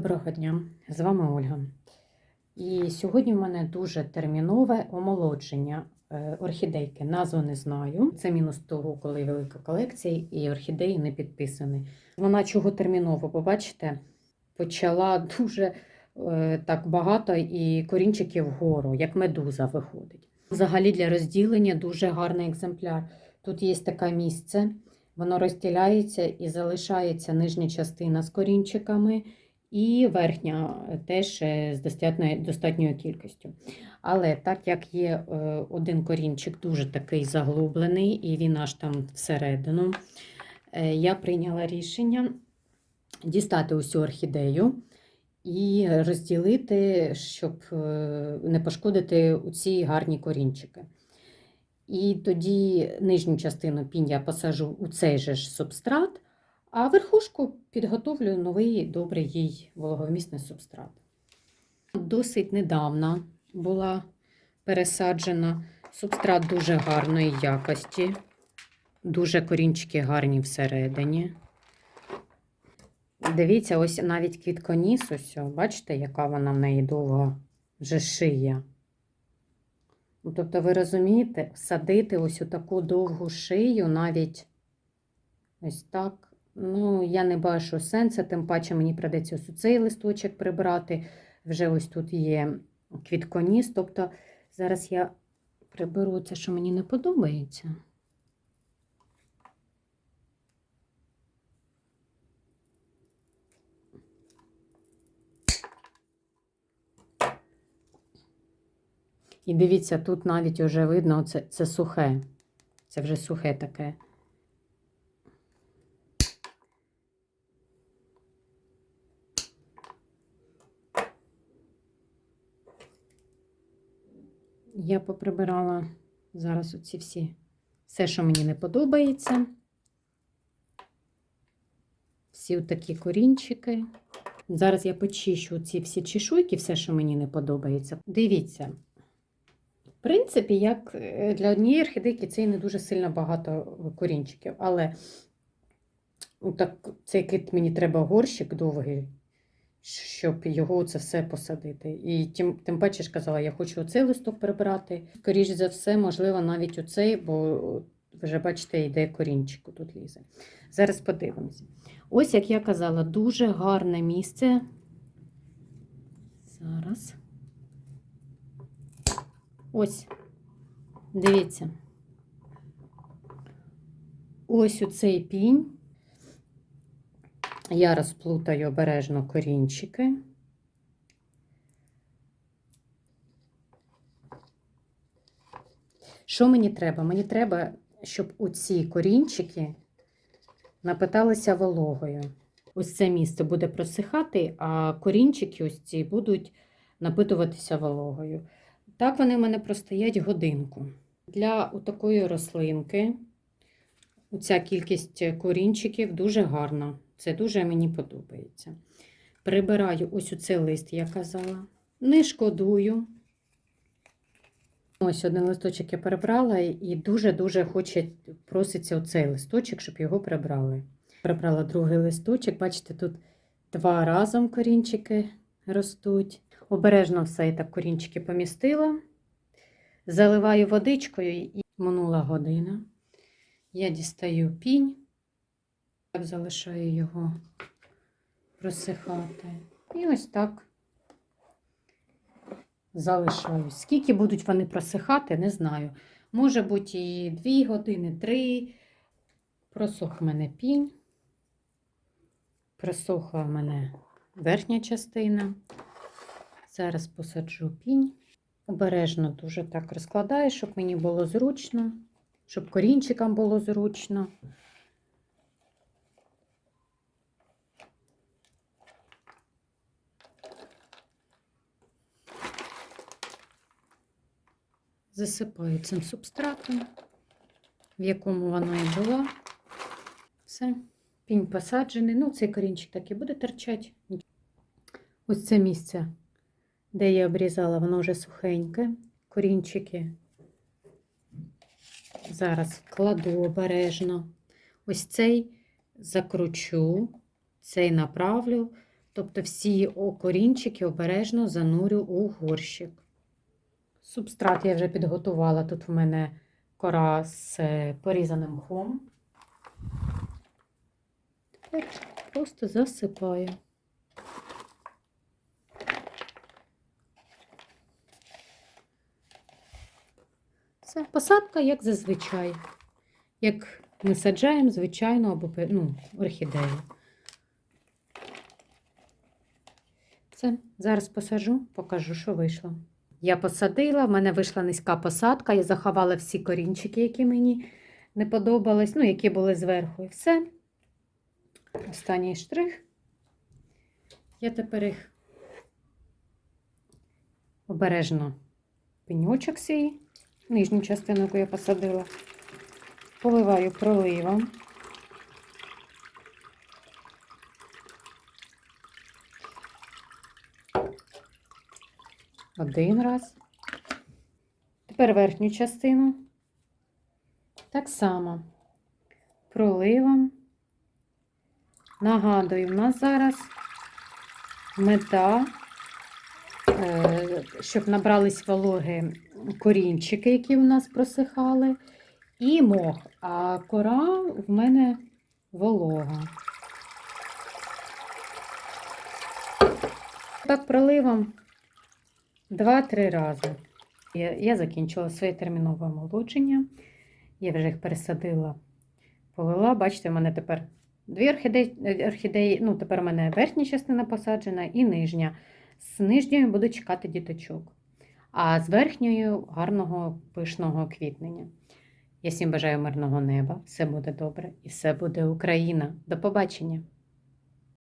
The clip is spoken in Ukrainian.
Доброго дня, з вами Ольга. І сьогодні в мене дуже термінове омолодження е, орхідейки. Назву не знаю. Це мінус того, коли велика колекція і орхідеї не підписані. Вона чого терміново, побачите, почала дуже е, так багато і корінчиків вгору, як медуза виходить. Взагалі для розділення дуже гарний екземпляр. Тут є таке місце, воно розділяється і залишається нижня частина з корінчиками. І верхня теж е, з достатньою, достатньою кількістю. Але так як є е, один корінчик дуже такий заглублений, і він аж там всередину, е, я прийняла рішення дістати усю орхідею і розділити, щоб е, не пошкодити ці гарні корінчики. І тоді нижню частину пінь я посажу у цей же ж субстрат. А верхушку підготовлю новий добрий їй вологовмісний субстрат. Досить недавно була пересаджена. Субстрат дуже гарної якості, дуже корінчики гарні всередині. Дивіться, ось навіть квітконіс, ось, бачите, яка вона в неї довга вже шия. Ну, Тобто, ви розумієте, садити ось у таку довгу шию навіть ось так. Ну, я не бачу сенсу, тим паче мені придеться ось цей листочок прибрати. Вже ось тут є квітконіс. Тобто зараз я приберу це, що мені не подобається. І дивіться, тут навіть вже видно, це, це сухе. Це вже сухе таке. Я поприбирала зараз оці всі, все, що мені не подобається. Всі такі корінчики. Зараз я почищу ці всі чешуйки, все, що мені не подобається. Дивіться. В принципі, як е, для однієї орхідейки це і не дуже сильно багато корінчиків, але так, цей кит мені треба горщик довгий, щоб його це все посадити. І тим, тим паче ж казала, я хочу оцей листок прибрати. Скоріше за все, можливо, навіть оцей, бо вже бачите, йде корінчик тут лізе. Зараз подивимося. Ось, як я казала, дуже гарне місце. Зараз. Ось, дивіться. Ось у цей пінь. Я розплутаю обережно корінчики. Що мені треба? Мені треба, щоб у ці корінчики напиталися вологою. Ось це місце буде просихати, а корінчики ось ці будуть напитуватися вологою. Так вони в мене простоять годинку. Для такої рослинки ця кількість корінчиків дуже гарна. Це дуже мені подобається. Прибираю ось у цей лист, я казала. Не шкодую. Ось один листочок я перебрала, і дуже-дуже хоче, проситься оцей листочок, щоб його прибрали. Прибрала другий листочок, бачите, тут два разом корінчики ростуть. Обережно все так корінчики помістила. Заливаю водичкою і минула година. Я дістаю пінь, так залишаю його просихати. І ось так залишаю. Скільки будуть вони просихати, не знаю. Може бути і 2 години, 3. Просох в мене пінь. Просохла в мене верхня частина. Зараз посаджу пінь. Обережно дуже так розкладаю, щоб мені було зручно, щоб корінчикам було зручно. Засипаю цим субстратом, в якому вона і була. Все, пінь посаджений. Ну, цей корінчик так і буде торчати. Ось це місце де я обрізала, воно вже сухеньке, корінчики. Зараз кладу обережно. Ось цей закручу, цей направлю, Тобто всі корінчики обережно занурю у горщик. Субстрат я вже підготувала. Тут в мене кора з порізаним мхом. Тепер просто засипаю. Це посадка, як зазвичай. Як ми саджаємо, звичайно, або ну, орхідею. Все, зараз посаджу, покажу, що вийшло. Я посадила, в мене вийшла низька посадка, я заховала всі корінчики, які мені не подобались, ну, які були зверху, і все. Останній штрих. Я тепер їх обережно пеньочок свій, нижню частину, яку я посадила, поливаю проливом. Один раз. Тепер верхню частину. Так само проливом. Нагадую, в нас зараз мета, е, щоб набрались вологи корінчики, які в нас просихали, і мох. А кора в мене волога. Так проливом 2-3 рази. Я, я закінчила своє термінове омолодження. Я вже їх пересадила, полила. Бачите, в мене тепер дві орхідеї, орхідеї. Ну, тепер у мене верхня частина посаджена і нижня. З нижньою буду чекати діточок. А з верхньою гарного пишного квітнення. Я всім бажаю мирного неба. Все буде добре і все буде Україна. До побачення!